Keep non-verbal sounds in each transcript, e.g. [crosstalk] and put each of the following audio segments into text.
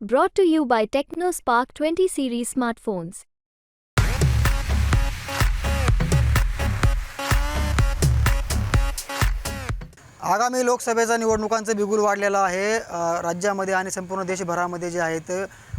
Brought to you by TechnoSpark 20 series smartphones. आगामी लोकसभेच्या निवडणुकांचं बिगुल वाढलेलं आहे अ, राज्यामध्ये आणि संपूर्ण देशभरामध्ये जे आहेत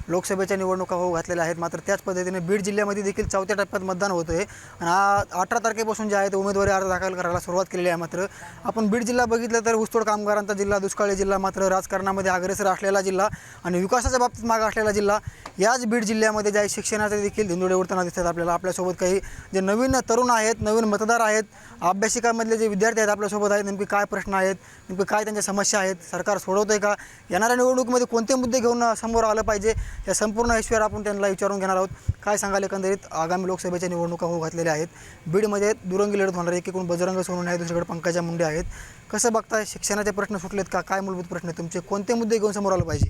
लोकसभेच्या निवडणुका होऊ घातलेल्या आहेत. मात्र त्याच पद्धतीने बीड जिल्ह्यामध्ये देखील चौथ्या टप्प्यात मतदान होतं आहे आणि हा अठरा तारखेपासून जे आहे ते उमेदवारी अर्ज दाखल करायला सुरुवात केलेली आहे मात्र. आपण बीड जिल्हा बघितलं तर ऊसतोड कामगारांचा जिल्हा दुष्काळी जिल्हा मात्र राजकारणामध्ये अग्रेसर असलेला जिल्हा आणि विकासाच्या बाबतीत मागा असलेला जिल्हा. याच बीड जिल्ह्यामध्ये जे आहे शिक्षणाचे देखील धिंदुडे उडताना दिसतात आपल्याला. आपल्यासोबत काही जे नवीन तरुण आहेत नवीन मतदार आहेत अभ्यासिकामधले जे विद्यार्थी आहेत आपल्यासोबत आहेत नेमके काय प्रश्न आहेत नेमके काय त्यांच्या समस्या आहेत सरकार सोडवतं आहे का? येणाऱ्या निवडणुकीमध्ये कोणते मुद्दे घेऊन समोर आलं पाहिजे? या संपूर्ण ऐश्वर आपण त्यांना विचारून घेणार आहोत. काय सांगाल एकंदरीत? आगामी लोकसभेच्या निवडणुका होऊ घातलेल्या आहेत. बीडमध्ये दुरंगी लढत होणार आहे. एकीकडून बजरंग सोनून आहे दुसरीकडे पंकजा मुंडे आहेत. कसं बघताय? शिक्षणाचे प्रश्न सुटलेत का? काय मूलभूत प्रश्न आहेत तुमचे? कोणते मुद्दे घेऊन समोर आलं पाहिजे?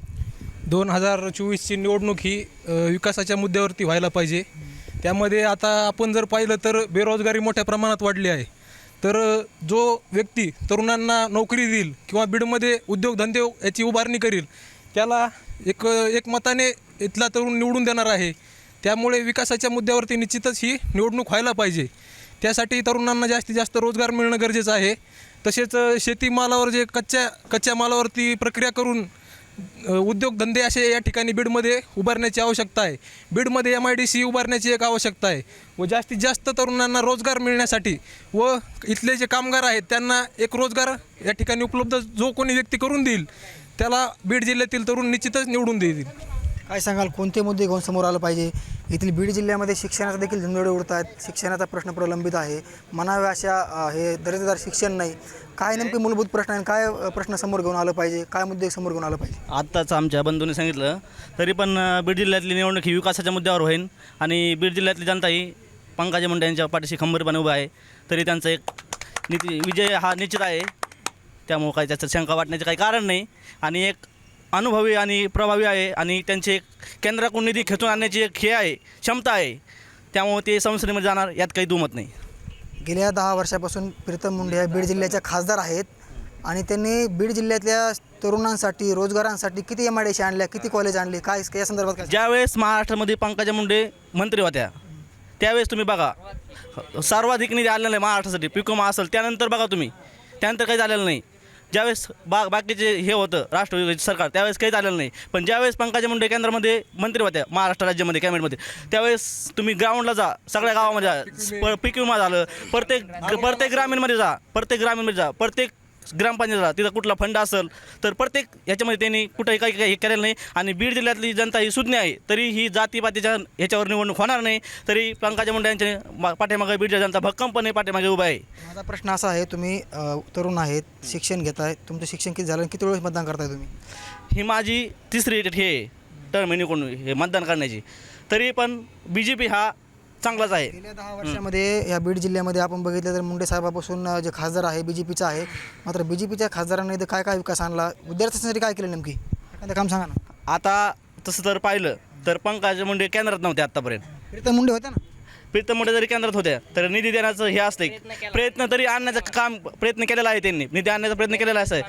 दोन हजार चोवीसची निवडणूक ही अ, विकासाच्या मुद्द्यावरती व्हायला पाहिजे. त्यामध्ये आता आपण जर पाहिलं तर बेरोजगारी मोठ्या प्रमाणात वाढली आहे. तर अ, जो व्यक्ती तरुणांना नोकरी देईल किंवा बीडमध्ये उद्योगधंदे याची उभारणी करील त्याला एक एक मताने इथला तरुण निवडून देणार आहे. त्यामुळे विकासाच्या मुद्द्यावरती निश्चितच ही निवडणूक व्हायला पाहिजे. त्यासाठी तरुणांना जास्तीत जास्त रोजगार मिळणं गरजेचं आहे. तसेच शेतीमालावर जे कच्च्या कच्च्या मालावरती प्रक्रिया करून उद्योगधंदे असे या ठिकाणी बीडमध्ये उभारण्याची आवश्यकता आहे. बीडमध्ये एम आय डी सी उभारण्याची एक आवश्यकता आहे. व जास्तीत जास्त तरुणांना रोजगार मिळण्यासाठी व इथले जे कामगार आहेत त्यांना एक रोजगार या ठिकाणी उपलब्ध जो कोणी व्यक्ती करून देईल त्याला बीड जिल्ह्यातील तरुण निश्चितच निवडून देतील. काय सांगाल कोणते मुद्दे घेऊन समोर आलं पाहिजे? येथील बीड जिल्ह्यामध्ये शिक्षणाचा देखील झुंजोडे उडत आहेत शिक्षणाचा प्रश्न प्रलंबित आहे. म्हणावे अशा हे दर्जेदार शिक्षण नाही. काय नेमके मूलभूत प्रश्न आहे काय प्रश्न समोर घेऊन आलं पाहिजे? काय मुद्दे समोर घेऊन आलं पाहिजे? आत्ताच आमच्या बंधूंनी सांगितलं तरी पण बीड जिल्ह्यातली निवडणूक ही विकासाच्या मुद्द्यावर होईल आणि बीड जिल्ह्यातली जनता ही पंकजा मुंडे यांच्या पाठीशी खंबीरपणे उभा आहे. तरी त्यांचा एक नीती विजय हा निश्चित आहे. त्यामुळं काही त्याचं शंका वाटण्याचं काही कारण नाही. आणि एक अनुभवी आणि प्रभावी आहे आणि त्यांचे एक केंद्राकडून निधी खेचून आणण्याची एक हे आहे क्षमता आहे. त्यामुळे ते संसदेमध्ये जाणार यात काही दुमत नाही. गेल्या दहा वर्षापासून प्रीतम मुंडे या बीड जिल्ह्याच्या खासदार आहेत आणि त्यांनी बीड जिल्ह्यातल्या तरुणांसाठी रोजगारांसाठी किती एम आय डी आणल्या किती कॉलेज आणले काय या संदर्भात काय? ज्यावेळेस महाराष्ट्रामध्ये पंकजा मुंडे मंत्री होत्या त्यावेळेस तुम्ही बघा सर्वाधिक निधी आलेला आहे महाराष्ट्रासाठी. पिकोमा असेल त्यानंतर बघा तुम्ही त्यानंतर काही झालेलं नाही. ज्यावेळेस बा बाकीचे हे होतं राष्ट्रवादी सरकार त्यावेळेस काही झालेलं नाही. पण ज्यावेळेस पंकजा मुंडे केंद्रामध्ये मंत्री होत्या महाराष्ट्र राज्यामध्ये कॅबिनेटमध्ये त्यावेळेस तुम्ही ग्राउंडला जा सगळ्या गावामध्ये जा पीक विमा झालं प्रत्येक प्रत्येक ग्रामीणमध्ये जा प्रत्येक ग्रामीणमध्ये जा प्रत्येक ग्रामपंचायतला तिथं कुठला फंड असेल तर प्रत्येक ह्याच्यामध्ये त्यांनी कुठंही काही काही हे केलेलं नाही. आणि बीड जिल्ह्यातली जनता ही सुज्ञ आहे तरी ही जातीपातीच्या ह्याच्यावर निवडणूक होणार नाही तरी पंकजा मुंडे यांच्या पाठीमागे बीडच्या जनता भक्कमपणे पाठीमागे उभा आहे. माझा प्रश्न असा आहे तुम्ही तरुण आहेत शिक्षण घेताय तुमचं शिक्षण किती झालं किती वेळेस मतदान करताय तुम्ही? ही माझी तिसरी हे टर्म आहे निवडणूक हे मतदान करण्याची. तरी पण बी जे पी हा चांगलाच आहे. गेल्या दहा वर्षामध्ये या बीड जिल्ह्यामध्ये आपण बघितलं तर मुंडे साहेबापासून जे खासदार आहे बी जे पीचा आहे मात्र बी जे पीच्या खासदारांनी इथं काय काय विकास आणला? विद्यार्थ्यांसाठी काय केलं नेमकी? एखादं काम सांगा ना. आता तसं जर पाहिलं तर पंकजा मुंडे केंद्रात नव्हते आत्तापर्यंत प्रीतम मुंडे होते ना? प्रीतम मुंडे जरी केंद्रात होत्या तर निधी देण्याचं हे असते प्रयत्न तरी आणण्याचं काम प्रयत्न केलेला आहे त्यांनी. निधी आणण्याचा प्रयत्न केलेला आहे.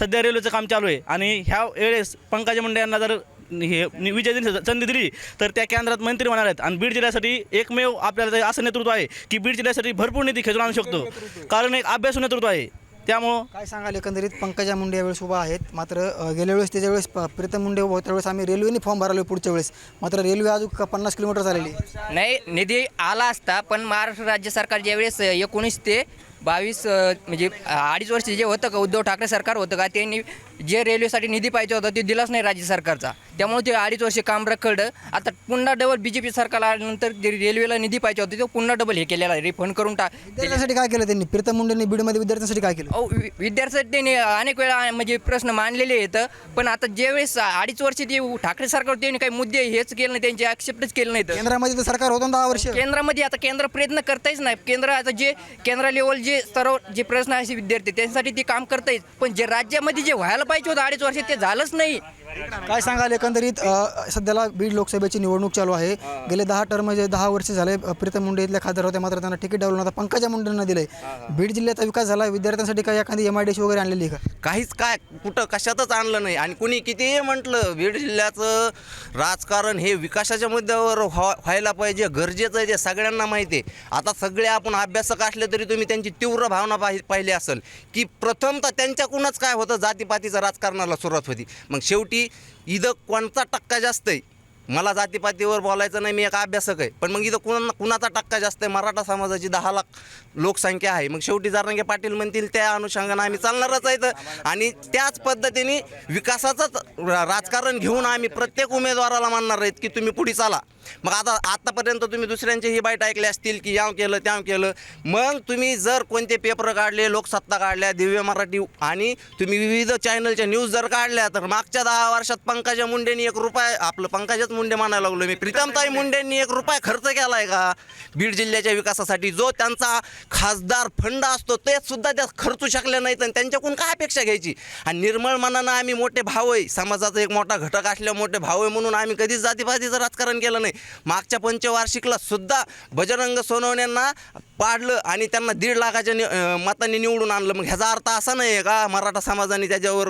सध्या रेल्वेचं काम चालू आहे. आणि ह्या वेळेस पंकजा मुंडे यांना जर हे नि- विजय संधी दिली. तर त्या केंद्रात मंत्री होणार आहेत. आणि बीड जिल्ह्यासाठी एकमेव आपल्याला असं नेतृत्व आहे की बीड जिल्ह्यासाठी भरपूर निधी खेचून आणू शकतो. कारण एक अभ्यासू नेतृत्व आहे. त्यामुळं काय सांगाल एकंदरीत? पंकजा मुंडे यावेळेस उभा आहेत. मात्र गेल्या वेळेस त्याच्या वेळेस प्रीतम मुंडे उभा होते. त्यावेळेस आम्ही रेल्वेने फॉर्म भरलो पुढच्या वेळेस. मात्र रेल्वे अजून पन्नास किलोमीटर झालेली आहे. नाही निधी आला असता पण महाराष्ट्र राज्य सरकार ज्यावेळेस एकोणीस ते बावीस म्हणजे अडीच वर्ष जे होतं का उद्धव ठाकरे सरकार होतं का त्यांनी जे रेल्वेसाठी निधी पाहिजे होता ते दिलाच नाही राज्य सरकारचा. त्यामुळे ते अडीच वर्ष काम रखडलं. आता पुन्हा डबल बी जे पी सरकार आल्यानंतर जे रेल्वेला निधी पाहिजे होता तो पुन्हा डबल हे केलेला आहे. रिफंड करून टाक. विद्यार्थ्यांसाठी काय केलं त्यांनी? प्रीतम मुंडेंनी बीडमध्ये विद्यार्थ्यांसाठी काय केलं? अहो वि- विद्यार्थ्यांसाठी त्यांनी अनेक वेळा म्हणजे प्रश्न मांडलेले आहेत. पण आता ज्यावेळेस अडीच वर्ष ते ठाकरे सरकार त्यांनी काही मुद्दे हेच केले नाही त्यांचे ॲक्सेप्टच केले नाहीत. केंद्रामध्ये तर सरकार होतं ना दहा वर्ष. केंद्रामध्ये आता केंद्र प्रयत्न करतायच नाही. केंद्र आता जे केंद्र लेवल जे स्तरावर जे प्रश्न आहे विद्यार्थी त्यांच्यासाठी ते काम करतायच पण जे राज्यामध्ये जे व्हायला पाहिजे होतं अडीच वर्ष ते झालंच नाही. काय सांगाल एकंदरीत अ, सध्याला बीड लोकसभेची निवडणूक चालू आहे. गेले दहा टर्म म्हणजे दहा वर्ष झाले अ, प्रीतम मुंडे इथल्या खासदार होते मात्र त्यांना तिकीट डावलून आता पंकजा मुंडेंना दिले बीड जिल्ह्याचा विकास झाला विद्यार्थ्यांसाठी काही एखादी एम आय डी वगैरे आणलेली आहे का? काहीच काय कुठं कशातच आणलं नाही. आणि कुणी कितीही म्हटलं बीड जिल्ह्याचं राजकारण हे विकासाच्या मुद्द्यावर व्हा व्हायला पाहिजे गरजेचं आहे ते सगळ्यांना माहिती आहे. आता सगळे आपण अभ्यासक असले तरी तुम्ही त्यांची तीव्र भावना पाहि पाहिली असेल. की प्रथमतः त्यांच्याकडूनच काय होतं जातीपातीचं राजकारणाला सुरुवात होती. मग शेवटी इथं कोणता टक्का जास्त आहे? मला जातीपातीवर बोलायचं नाही मी एक अभ्यासक आहे. पण मग इथं कुणा कुणाचा टक्का जास्त आहे? मराठा समाजाची दहा लाख लोकसंख्या आहे. मग शेवटी जारंगे पाटील म्हणतील त्या अनुषंगानं आम्ही चालणारच आहेत आणि त्याच पद्धतीने विकासाचंच रा- राजकारण घेऊन आम्ही प्रत्येक उमेदवाराला मानणार आहेत की तुम्ही पुढे चाला. मग आता आतापर्यंत तुम्ही दुसऱ्यांचे ही बाईट ऐकले असतील की याव केलं त्याव केलं. मग तुम्ही जर कोणते पेपर काढले लोकसत्ता काढल्या दिव्य मराठी आणि तुम्ही विविध चॅनलच्या न्यूज जर काढल्या तर मागच्या दहा वर्षात पंकजा मुंडेनी एक रुपये आपलं पंकजाच मुंडे म्हणायला लागलो मी. प्रीतमताई [laughs] मुंडेंनी एक रुपया खर्च केला आहे का? बीड जिल्ह्याच्या विकासासाठी जो त्यांचा खासदार फंड असतो ते सुद्धा त्या खर्चू शकले नाहीत आणि त्यांच्याकडून काय अपेक्षा घ्यायची? आणि निर्मळ मनानं आम्ही मोठे भाव आहे. समाजाचा एक मोठा घटक असल्या मोठे भाव आहे म्हणून आम्ही कधीच जातीपातीचं राजकारण केलं नाही. मागच्या पंचवार्षिकला सुद्धा बजरंग सोनवण्यांना पाडलं आणि त्यांना दीड लाखाच्या नि अं, मतांनी निवडून आणलं. मग ह्याचा अर्थ असा नाही आहे का? मराठा समाजाने त्याच्यावर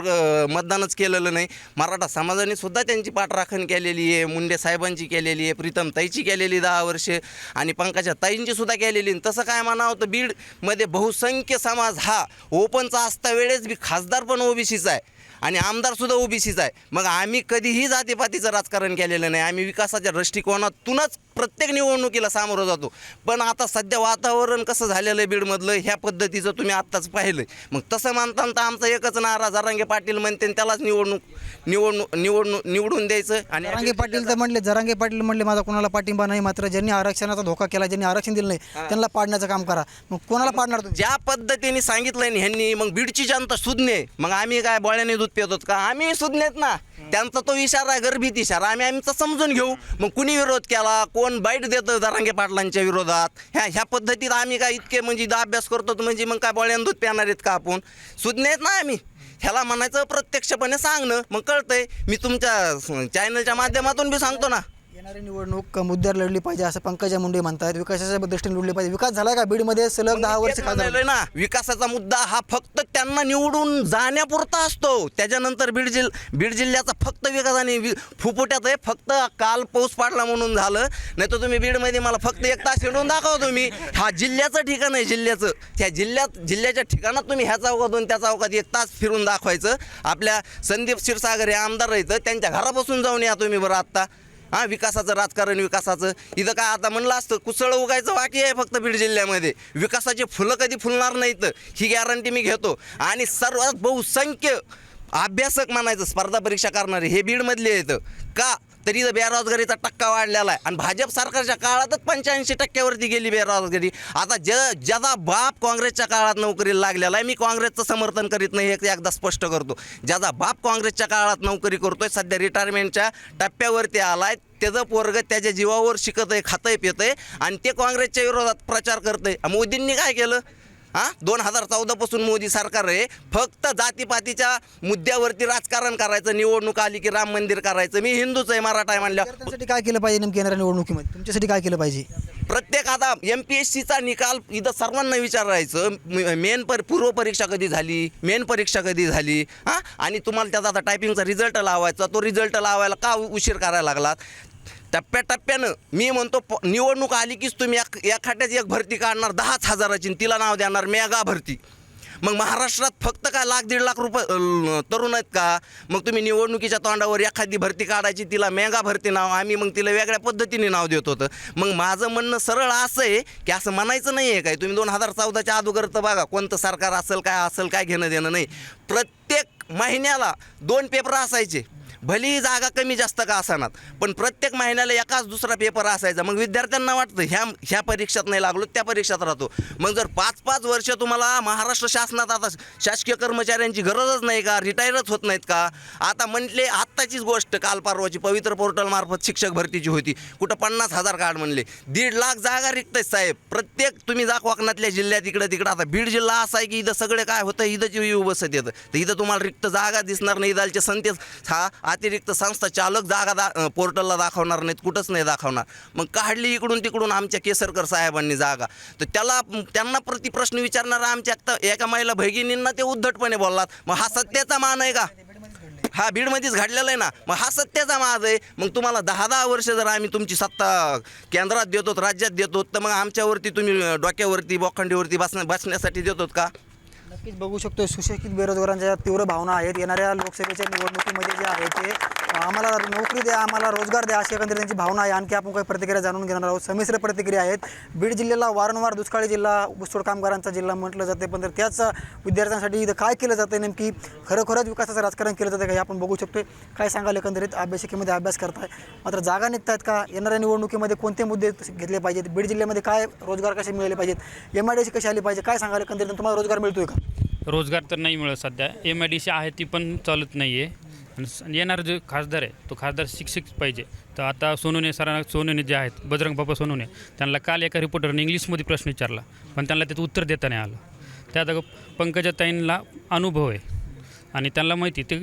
मतदानच केलेलं नाही. मराठा समाजाने सुद्धा त्यांची पाठराखण केलेली आहे. मुंडे साहेबांची केलेली आहे. प्रीतम ताईची केलेली दहा वर्षे. आणि पंकजा ताईंची सुद्धा केलेली आणि तसं काय म्हणावं तर बीडमध्ये बहुसंख्य समाज हा ओपनचा असता वेळेस बी खासदार पण ओबीसीचा आहे. आणि आमदार सुद्धा ओबीसीचा आहे. मग आम्ही कधीही जातीपातीचं राजकारण केलेलं नाही. आम्ही विकासाच्या दृष्टिकोनातूनच प्रत्येक निवडणुकीला सामोरं जातो. पण आता सध्या वातावरण कसं झालेलं आहे बीडमधलं ह्या पद्धतीचं तुम्ही आत्ताच पाहिलं मग तसं तर आमचा एकच नारा जरांगे पाटील म्हणते आणि त्यालाच निवडणूक निवडणूक निवडणूक निवडून द्यायचं आणि जरांगे पाटील तर म्हणले जरांगे पाटील म्हणले माझा कोणाला पाठिंबा नाही मात्र ज्यांनी आरक्षणाचा धोका केला ज्यांनी आरक्षण दिलं नाही त्यांना पाडण्याचं काम करा. मग कोणाला पाडणार ज्या पद्धतीने सांगितलंय ना ह्यांनी मग बीडची जनता सुज्ञ मग आम्ही काय बोळ्याने दूध पितो का? आम्ही सुज्ञेत ना. त्यांचा तो इशारा आहे गर्भीत इशारा आम्ही आमचा समजून घेऊ. मग कुणी विरोध केला? कोण बाईट देतं दरांगे पाटलांच्या विरोधात? ह्या ह्या पद्धतीत आम्ही काय इतके म्हणजे अभ्यास करतो म्हणजे मग काय बळ्यान दूध प्याणार आहेत का आपण? सुज्ञेत आहेत ना आम्ही. ह्याला म्हणायचं प्रत्यक्षपणे सांगणं. मग कळतंय. मी तुमच्या चॅनलच्या माध्यमातून बी सांगतो ना. येणारी निवडणूक मुद्द्यावर लढली पाहिजे असं पंकजा मुंडे म्हणतात. विकासाच्या दृष्टीने लढली पाहिजे. विकास झाला का बीडमध्ये? सलग दहा वर्ष ना विकासाचा मुद्दा हा फक्त त्यांना निवडून जाण्यापुरता असतो. त्याच्यानंतर बीड जिल बीड जिल्ह्याचा फक्त विकास आणि फुफुट्यात आहे. फक्त काल पाऊस पाडला म्हणून झालं. नाही तर तुम्ही बीडमध्ये मला फक्त एक तास हिंडून दाखवा तुम्ही. हा जिल्ह्याचं ठिकाण आहे जिल्ह्याचं. त्या जिल्ह्यात जिल्ह्याच्या ठिकाणात तुम्ही ह्या चौकातून त्या चौकात एक तास फिरून दाखवायचं. आपल्या संदीप क्षीरसागर हे आमदार राहतं त्यांच्या घरापासून जाऊन या तुम्ही बरं आत्ता. हां विकासाचं राजकारण विकासाचं. इथं काय आता म्हणलं असतं कुसळ उगायचं बाकी आहे फक्त बीड जिल्ह्यामध्ये. विकासाची फुलं कधी फुलणार नाहीत ही गॅरंटी मी घेतो. आणि सर्वात बहुसंख्य अभ्यासक म्हणायचं स्पर्धा परीक्षा करणारे हे बीडमधले येतं का? तरी तर बेरोजगारीचा टक्का वाढलेला आहे. आणि भाजप सरकारच्या काळातच पंच्याऐंशी टक्क्यावरती गेली बेरोजगारी. आता ज ज्याचा बाप काँग्रेसच्या काळात नोकरीला लागलेला आहे मी काँग्रेसचं समर्थन करीत नाही हे एकदा स्पष्ट करतो. ज्याचा बाप काँग्रेसच्या काळात नोकरी करतोय सध्या रिटायरमेंटच्या टप्प्यावरती आलाय. त्याचं पोरग त्याच्या जीवावर शिकत आहे खातंय पितंय आणि ते काँग्रेसच्या विरोधात प्रचार करतंय. मोदींनी काय केलं? हां? दोन हजार चौदापासून मोदी सरकार आहे. फक्त जातीपातीच्या मुद्द्यावरती राजकारण करायचं निवडणूक आली की राम मंदिर करायचं. मी हिंदूच आहे मराठा आहे म्हणल्या विद्यार्थ्यांसाठी काय केलं पाहिजे नेमकी येणाऱ्या निवडणुकीमध्ये? तुमच्यासाठी काय केलं पाहिजे? प्रत्येक आता एम पी एस सीचा निकाल इथं सर्वांना विचारायचं. मेन पर पूर्व परीक्षा कधी झाली? मेन परीक्षा कधी झाली? हां? आणि तुम्हाला त्याचा आता टायपिंगचा रिझल्ट लावायचा. तो रिझल्ट लावायला का उशीर करायला लागलात? टप्प्याटप्प्यानं मी म्हणतो प- निवडणूक आली कीच तुम्ही एक एखाद्याच एक भरती काढणार दहाच हजाराची तिला नाव देणार मेगा भरती. मग महाराष्ट्रात फक्त काय लाख दीड लाख रुपये तरुण आहेत का? मग तुम्ही निवडणुकीच्या तोंडावर एखादी भरती काढायची तिला मेगा भरती नाव आम्ही मग तिला वेगळ्या पद्धतीने नाव देत होतं. मग माझं म्हणणं सरळ असं आहे की असं म्हणायचं नाही आहे काय तुम्ही दोन हजार चौदाच्या अगोदर तर बघा कोणतं सरकार असेल काय असेल काय घेणं देणं नाही. प्रत्येक महिन्याला दोन पेपर असायचे. भलेही जागा कमी जास्त का असणार? पण प्रत्येक महिन्याला एकाच दुसरा पेपर असायचा. मग विद्यार्थ्यांना वाटतं ह्या ह्या परीक्षेत नाही लागलो त्या परीक्षेत राहतो. मग जर पाच पाच वर्ष तुम्हाला महाराष्ट्र शासनात आता शासकीय कर्मचाऱ्यांची गरजच नाही का? रिटायरच होत नाहीत का? आता म्हटले आत्ताचीच गोष्ट काल परवाची पवित्र पोर्टलमार्फत शिक्षक भरतीची होती. कुठं पन्नास हजार कार्ड म्हणले. दीड लाख जागा रिक्त आहेत साहेब. प्रत्येक तुम्ही जा कोकणातल्या जिल्ह्यात इकडं तिकडं आता बीड जिल्हा असा आहे की इथं सगळे काय होतं इथंच येऊ बसत येतं. तर इथं तुम्हाला रिक्त जागा दिसणार नाही इदालचे संतेच हा अतिरिक्त संस्था चालक जागा दा पोर्टलला दाखवणार नाहीत कुठंच नाही दाखवणार. मग काढली इकडून तिकडून आमच्या केसरकर साहेबांनी जागा. तर त्याला त्यांना प्रतिप्रश्न विचारणारा आमच्या आता एका महिला भगिनींना ते उद्धटपणे बोललात मग हा सत्याचा मान आहे का? हा बीडमध्येच घडलेला आहे ना. मग हा सत्याचा माज आहे. मग तुम्हाला दहा दहा वर्ष जर आम्ही तुमची सत्ता केंद्रात देतो राज्यात देतो तर मग आमच्यावरती तुम्ही डोक्यावरती बोखंडीवरती बसण्या बसण्यासाठी देतो का? नक्कीच बघू शकतो सुशिक्षित बेरोजगारांच्या तीव्र भावना आहेत येणाऱ्या लोकसभेच्या निवडणुकीमध्ये जे आहे ते आम्हाला नोकरी द्या आम्हाला रोजगार द्या अशी एकंदरीत त्यांची भावना आहे. आणखी आपण काही प्रतिक्रिया जाणून घेणार आहोत. संमिश्र प्रतिक्रिया आहेत. बीड जिल्ह्याला वारंवार दुष्काळी जिल्हा ऊसतोड कामगारांचा जिल्हा म्हटलं जाते. पण तर त्याच विद्यार्थ्यांसाठी इथं काय केलं जातं नेमकी? खरोखरच विकासाचं राजकारण केलं जातं का हे आपण बघू शकतो काय सांगाल एकंदरीत? अभ्यासिकेमध्ये अभ्यास करताय. मात्र जागा निघत आहेत का? येणाऱ्या निवडणुकीमध्ये कोणते मुद्दे घेतले पाहिजेत? बीड जिल्ह्यामध्ये काय रोजगार कसे मिळाले पाहिजेत? एम आय डी सी कशी आली पाहिजे? काय सांगाल एकंदरीत? तुम्हाला रोजगार मिळतोय का? रोजगार तर नाही मिळत सध्या. एम आय डी सी आहे ती पण चालत नाही आहे आणि येणारा जो खासदार आहे तो खासदार शिक्षक पाहिजे. तर आता सोनूने सरांना सोनूने जे आहेत बजरंग बाप्पा सोनूने त्यांना काल एका रिपोर्टरने इंग्लिशमध्ये प्रश्न विचारला. पण त्यांना त्याचं उत्तर देता नाही आलं. त्यात पंकजा ताईंना अनुभव आहे. आणि त्यांना माहिती ते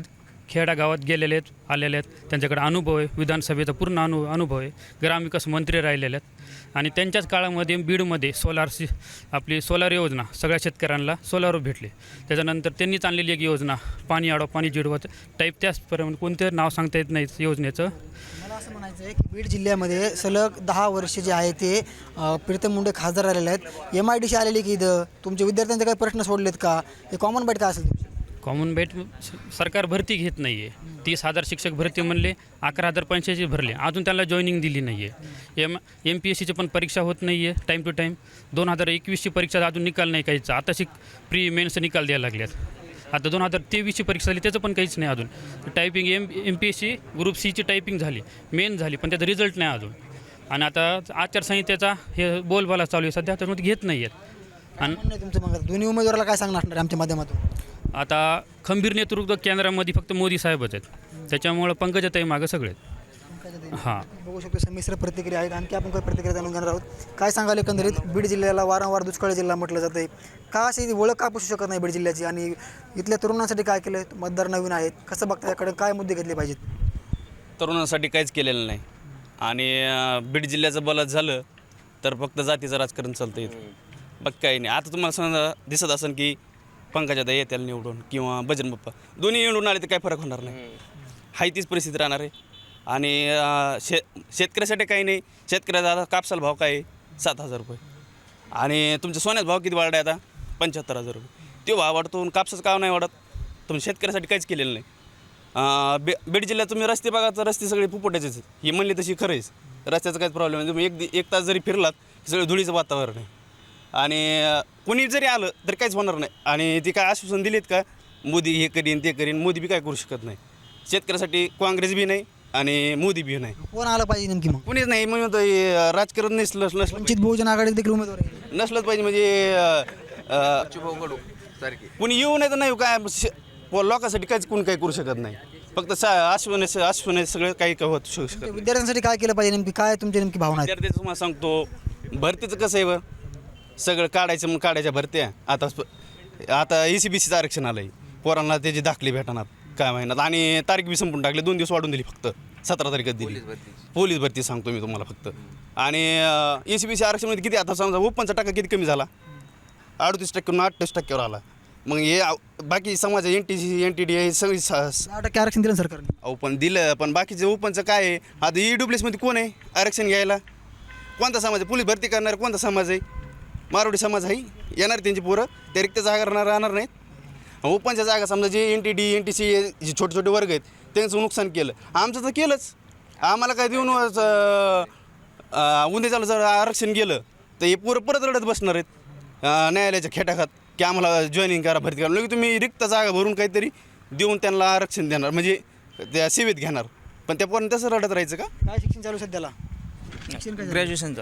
खेडागावात गेलेले आहेत आलेले आहेत त्यांच्याकडे अनुभव आहे. विधानसभेचा पूर्ण अनु अनुभव आहे. ग्रामविकास मंत्री राहिलेले आहेत आणि त्यांच्याच काळामध्ये बीडमध्ये सोलारची आपली सोलार योजना सगळ्या शेतकऱ्यांना सोलार भेटले. त्याच्यानंतर त्यांनीच आणलेली एक योजना पाणी आडो पाणी जिडवा. टाईप त्याचप्रमाणे कोणतं नाव सांगता येत नाही योजनेचं. मला असं म्हणायचं आहे की बीड जिल्ह्यामध्ये सलग दहा वर्ष जे आहे ते प्रीतम मुंडे खासदार राहिलेले आहेत. एम आय डी सी आलेली की इथं? तुमच्या विद्यार्थ्यांचे काही प्रश्न सोडलेत का? हे कॉमन बाईट काय असेल कॉमन बेट सरकार भरती घेत नाही आहे तीस हजार शिक्षक भरती म्हणले अकरा हजार पंच्याऐंशी भरले. अजून त्याला जॉईनिंग दिली नाही आहे एम एम पी एस सीची पण परीक्षा होत नाही आहे टाईम टू टाईम दोन हजार एकवीसची परीक्षा अजून निकाल नाही काहीचा. आता शिक प्री मेन्सचा निकाल द्यायला लागल्यात. आता दोन हजार तेवीसची परीक्षा झाली त्याचं पण काहीच नाही अजून. Typing M M P S C group सीची टायपिंग झाली. मेन झाली पण त्याचा रिझल्ट नाही अजून. आणि आता आचारसंहितेचा हे बोलबाला चालू आहे सध्या त्याच्यामध्ये घेत नाही आहेत आणि तुमचं मग? दोन्ही उमेदवाराला काय सांगणार असणार आमच्या माध्यमातून? आता खंबीर नेतृत्व केंद्रामध्ये फक्त मोदी साहेबच आहेत. त्याच्यामुळं पंकजाताई मागं सगळे आहेत. हां. बघू शकतो संमिश्र प्रतिक्रिया आहेत. आणखी आपण काही प्रतिक्रिया जाणून घेणार आहोत? काय सांगाल एकंदरीत? बीड जिल्ह्याला वारंवार दुष्काळी जिल्हा म्हटलं जातं का अशी ओळख का पुसू शकत नाही बीड जिल्ह्याची? आणि इथल्या तरुणांसाठी काय केलं मतदार नवीन आहेत. कसं बघता याकडे काय मुद्दे घेतले पाहिजेत? तरुणांसाठी काहीच केलेलं नाही. आणि अं, बीड जिल्ह्याचं बोलायचं झालं तर फक्त जातीचं राजकारण चालतं इथं बाकी काही नाही. आता तुम्हाला समजा दिसत असेल की पंकजादा येत्याला निवडून किंवा भजन बाप्पा. दोन्ही निवडून आले तर काही फरक होणार नाही. हाय तीच परिस्थिती राहणार आहे. आणि अं, शे शेतकऱ्यासाठी काही नाही. शेतकऱ्याचा आता कापसाला भाव काय आहे? सात हजार रुपये. आणि तुमच्या सोन्याचा भाव किती वाढला आहे आता? पंच्याहत्तर हजार रुपये. तो भाव वाढतो आणि कापसाचा काव नाही वाढत. तुम्ही शेतकऱ्यासाठी काहीच केलेलं नाही. अं, बे बीड जिल्ह्यात तुम्ही रस्ते बघा तर रस्ते सगळे फुफुट्याचेच आहेत. ही म्हणली तशी खरंच रस्त्याचा काहीच प्रॉब्लेम नाही. तुम्ही एक दि- एक तास जरी फिरलात सगळं धुळीचं वातावरण आहे. आणि कोणी जरी आलं तरी काहीच होणार नाही. आणि ती काय आश्वासन दिलीत का मोदी हे करीन ते करीन मोदी बी काय करू शकत नाही. शेतकऱ्यासाठी काँग्रेस बी नाही आणि मोदी बी नाही. कोण आलं पाहिजे नेमकी मग? कोणीच नाही म्हणून हे, राजकारण नसलं नसलं वंचित बहुजन आघाडीत देखील उमेदवार आहे नसलंच पाहिजे म्हणजे अं, अं, कुणी येऊ नाही तर नाही काय श- लोकांसाठी काहीच कोणी काही करू शकत नाही. फक्त सा आश्वने आश्वने सगळं काही काही होत शकू शकत नाही. विद्यार्थ्यांसाठी काय केलं पाहिजे नेमकी? काय तुमची नेमकी भावना आहे विद्यार्थ्याचं तुम्हाला सांगतो भरतीचं कसं आहे बरं? सगळं काढायचं मग काढायच्या भरत्या. आता स्प- आता ए सी बी सीचं आरक्षण आलं आहे पोरांना त्याची दाखली भेटणार. काय महिन्यात आणि तारीख बी संपून टाकली. दोन दिवस वाढून दिली फक्त. सतरा तारीखात दिली. पोलीस भरती. सांगतो मी तुम्हाला फक्त. आणि ए सी बी सी आरक्षणमध्ये किती? आता समजा ओपनचा टक्का किती कमी झाला? अडतीस टक्क्यावरून अठ्ठावीस टक्क्यावर आला. मग हे आव- बाकी समाज N T C N T D हे सगळी स- स- दहा टक्के आरक्षण दिलं ना सरकारने. अहो पण दिलं. पण बाकीचे ओपनचं काय आहे? आता ई डब्ल्यूएसमध्ये कोण आहे? आरक्षण घ्यायला? कोणता समाज आहे? पोलीस भरती करणार कोणता समाज आहे? मारवाडी समाज आहे. येणार त्यांची पोरं. त्या रिक्त जागा राहणार राहणार नाहीत. ओपनच्या जागा समजा जे N T D N T C जे छोटे छोटे वर्ग आहेत त्यांचं नुकसान केलं. आमचं तर केलंच. आम्हाला काय देऊन उद्या झालं जर आरक्षण गेलं तर हे पोरं परत रडत बसणार आहेत. न्यायालयाच्या खेटाखात. की आम्हाला जॉईनिंग करा भरती करा. लगे तुम्ही रिक्त जागा भरून काहीतरी देऊन त्यांना आरक्षण देणार. म्हणजे त्या सेवेत घेणार. पण त्या पण तसं रडत राहायचं का? काय शिक्षण चालू सध्याला? शिक्षण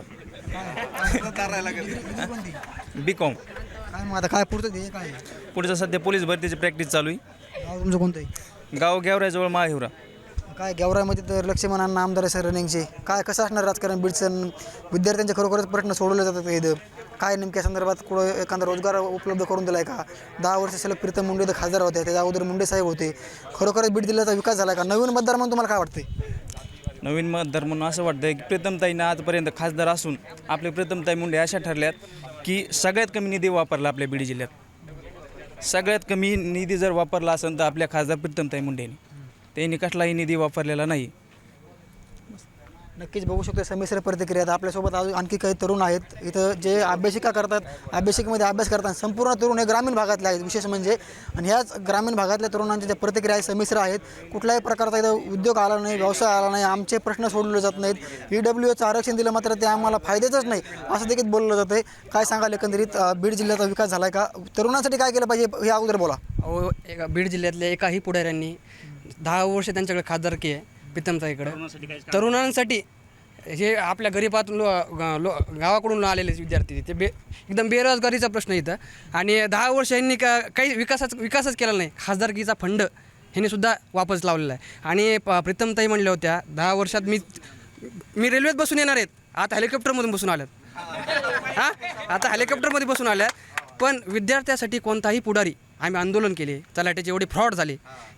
बी कॉम. काय मग आता काय पुढचं ध्येय काय? आहे? पुढचं सध्या पोलीस भरतीची प्रॅक्टिस चालू आहे. गाव तुमचं कोणतं आहे? गाव गेवराजवळ माळहिवरा. काय गेवरामध्ये तर लक्ष्मणांना आमदार आहे सर रनिंगचे. काय कसं असणार राजकारण बीडचं विद्यार्थ्यांचे खरोखरच प्रश्न सोडवले जातात इथं काय नेमक्या संदर्भात कुठं एखादा रोजगार उपलब्ध करून दिलाय का? दहा वर्ष सलग प्रीतम मुंडे तर खासदार होते. त्याच्या अगोदर मुंडे साहेब होते. खरोखरच बीड जिल्ह्याचा विकास झाला का? नवीन मतदार म्हणून तुम्हाला काय वाटतंय? नवीन मतदार म्हणून असं वाटतं की प्रीतमताईनं आजपर्यंत खासदार असून आपले प्रीतमताई मुंडे अशा ठरल्यात की सगळ्यात कमी निधी वापरला आपल्या बीड जिल्ह्यात. सगळ्यात कमी निधी जर वापरला असेल तर आपल्या खासदार प्रीतमताई मुंडेने. त्यांनी कसलाही निधी वापरलेला नाही. नक्कीच बघू शकतो समिश्र प्रतिक्रिया आहेत. आपल्यासोबत अजून आणखी काही तरुण आहेत. इथं जे अभ्यासिका करतात अभ्यासिकेमध्ये अभ्यास करतात संपूर्ण तरुण हे ग्रामीण भागातले आहेत. विशेष म्हणजे आणि ह्याच ग्रामीण भागातल्या तरुणांच्या ज्या प्रतिक्रिया आहेत समिश्र आहेत कुठल्याही प्रकारचा इथं उद्योग आला नाही व्यवसाय आला नाही आमचे प्रश्न सोडले जात नाहीत. ई डब्ल्यू एचं आरक्षण दिलं मात्र ते आम्हाला फायद्याचंच नाही असं देखील बोललं जातं आहे काय सांगाल एकंदरीत? बीड जिल्ह्याचा विकास झाला आहे का? तरुणांसाठी काय केलं पाहिजे हे अगोदर बोला. अहो एका बीड जिल्ह्यातल्या एकाही पुढाऱ्यांनी दहा वर्ष त्यांच्याकडे खासदारकी आहे. प्रीतमताईकडे तरुणांसाठी हे आपल्या गरीबातून लो, लो गावाकडून आलेले विद्यार्थी ते बे एकदम बेरोजगारीचा प्रश्न इथं. आणि दहा वर्ष यांनी का काही विकासाच विकासच केला नाही. खासदारकीचा फंड ह्यांनी सुद्धा वापस लावलेला आहे. आणि प प्रीतमताई म्हणल्या होत्या दहा वर्षात मी मी रेल्वेत बसून येणार आहेत. आता हेलिकॉप्टरमधून बसून आल्यात. हां? आता हेलिकॉप्टरमध्ये बसून आल्या पण विद्यार्थ्यासाठी कोणताही पुढारी आम्ही आंदोलन केले. तलाट्याचे एवढे फ्रॉड झाले.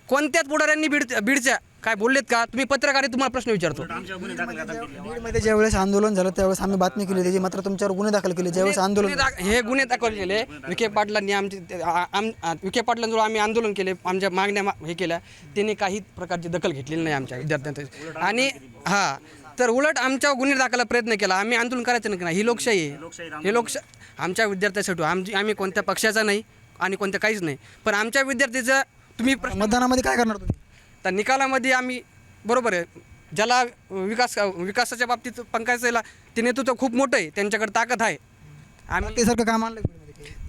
कोणत्याच पुढाऱ्यांनी बीड बीडच्या काय बोललेत का? तुम्ही पत्रकार आहे, तुम्हाला प्रश्न विचारतो. बीडमध्ये ज्यावेळेस आंदोलन झालं त्यावेळेस आम्ही बातमी केली त्याची मात्र तुमच्यावर गुन्हे दाखल केले ज्यावेळेस आंदोलन गुन्हे दाख- हे गुन्हे दाखल केले. विखे पाटलांनी आमचे ते- आ- आम आ- विखे पाटलांजवळ आम्ही आंदोलन केले. आमच्या मागण्या मा- हे केल्या. त्यांनी काही प्रकारची दखल घेतलेली नाही आमच्या विद्यार्थ्यांची. आणि हां. तर उलट आमच्या गुन्हे दाखल प्रयत्न केला. आम्ही आंदोलन करायचं नाही ही लोकशाही आहे. हे लोकशा आमच्या विद्यार्थ्यासाठी आमची आम्ही कोणत्या पक्षाचा नाही आणि कोणत्या काहीच नाही. पण आमच्या विद्यार्थीचं तुम्ही प्रश्न मतदानामध्ये काय करणार तुम्ही? तर निकालामध्ये आम्ही बरोबर आहे. ज्याला विकास विकासाच्या बाबतीत पंकजाला ते नेतृत्व खूप मोठं आहे त्यांच्याकडे ताकद आहे. आम्ही ते सारखं काम आणलं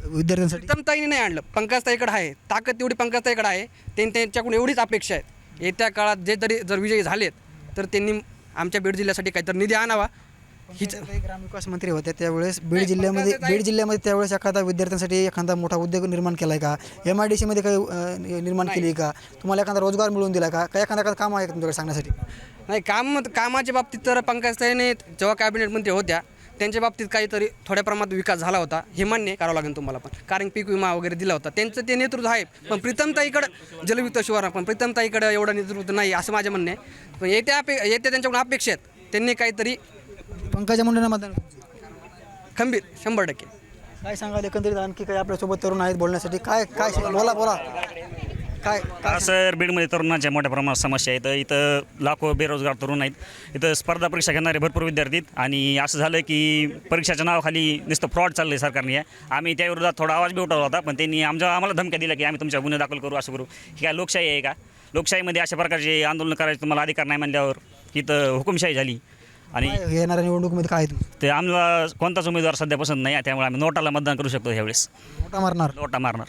विद्यार्थ्यांसाठी? प्रीतमताईने नाही आणलं. पंकजताईकडे आहे. ताकद तेवढी पंकजताईकडे आहे. त्यांनी त्यांच्याकडून एवढीच अपेक्षा आहे येत्या काळात जे तरी जर विजयी झालेत तर त्यांनी आमच्या बीड जिल्ह्यासाठी काहीतरी निधी आणावा. हीच पंकजाताई ग्रामविकास मंत्री होत्या त्यावेळेस बीड जिल्ह्यामध्ये बीड जिल्ह्यामध्ये त्यावेळेस एखादा विद्यार्थ्यांसाठी एखादा मोठा उद्योग निर्माण केला आहे का एम आय डी सीमध्ये काही अं, निर्माण केली आहे का? तुम्हाला एखादा रोजगार मिळवून दिला का? काय एखादा एखादं काम आहे का तुमच्याकडे सांगण्यासाठी? नाही काम कामाच्या बाबतीत तर पंकजताईने जेव्हा कॅबिनेट मंत्री होत्या त्यांच्या बाबतीत काहीतरी थोड्या प्रमाणात विकास झाला होता. हे मान्य करावं लागेल तुम्हाला पण. कारण पीक विमा वगैरे दिला होता. त्यांचं ते नेतृत्व आहे. पण प्रीतमताईकडं जलवित्त शिवार पण प्रीतमताईकडं एवढं नेतृत्व नाही असं माझं म्हणणं आहे. पण येत्या अपे येत्या त्यांच्याकडून अपेक्षा आहेत. त्यांनी काहीतरी पंकजा मुंडेंना मतदान खंबीर शंभर टक्के. काय सांगाल एकंदरीत आणखी काही आपल्यासोबत तरुण आहेत बोलण्यासाठी? काय काय बोला बोला. काय काय सर बीडमध्ये तरुणांच्या मोठ्या प्रमाणात समस्या आहेत. इथं लाखो बेरोजगार तरुण आहेत. इथं स्पर्धा परीक्षा घेणारे भरपूर विद्यार्थी आहेत. आणि असं झालं की परीक्षाच्या नावाखाली नुसतं फ्रॉड चाललं आहे सरकारने. आम्ही त्या विरोधात थोडा आवाज बी उठवला होता पण त्यांनी आमच्या आम्हाला धमक्या दिल्या की आम्ही तुमच्या गुन्हे दाखल करू असं करू. ही काय लोकशाही आहे का? लोकशाहीमध्ये अशा प्रकारचे आंदोलन करायचे तुम्हाला अधिकार नाही म्हणल्यावर इथं हुकुमशाही झाली. आणि येणाऱ्या निवडणुकीमध्ये काय आहे ते आम्हाला कोणताच उमेदवार सध्या पसंत नाही आहे त्यामुळे आम्ही नोटाला मतदान करू शकतो ह्यावेळेस. मोठा मारणार? नोटा मारणार.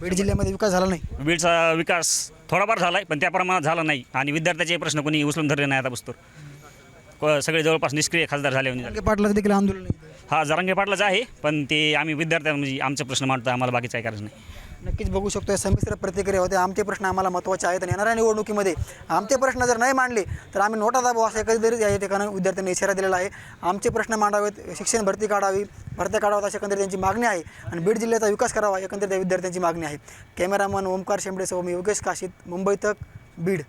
बीड जिल्ह्यामध्ये विकास झाला नाही? बीडचा विकास थोडाफार झाला आहे पण त्या प्रमाणात झाला नाही. आणि विद्यार्थ्याचे प्रश्न कोणी उचलून धरले नाही आता बसतो क- सगळे जवळपास निष्क्रिय खासदार झाले म्हणजे. पाटलाचं देखील आंदोलन आहे. हा जरांगे पाटलाच आहे पण ते आम्ही विद्यार्थ्या म्हणजे आमचे प्रश्न मांडतो आम्हाला बाकीचं काय करायचं नाही. नक्कीच बघू शकतो संमिश्र प्रतिक्रिया होते. आमचे प्रश्न आम्हाला महत्त्वाचे आहेत आणि येणाऱ्या निवडणुकीमध्ये आमचे प्रश्न जर नाही मांडले तर आम्ही नोटा दाबू असं एकंदरीत या ठिकाणी विद्यार्थ्यांनी इशारा दिलेला आहे. आमचे प्रश्न मांडावेत. शिक्षण भरती काढावी भरत्या काढाव्यात अशी एकंदरीत त्यांची मागणी आहे. आणि बीड जिल्ह्याचा विकास करावा एकंदरीत या विद्यार्थ्यांची मागणी आहे. कॅमेरामन ओमकार शेंबडेसह मी योगेश काशीत मुंबई तक बीड.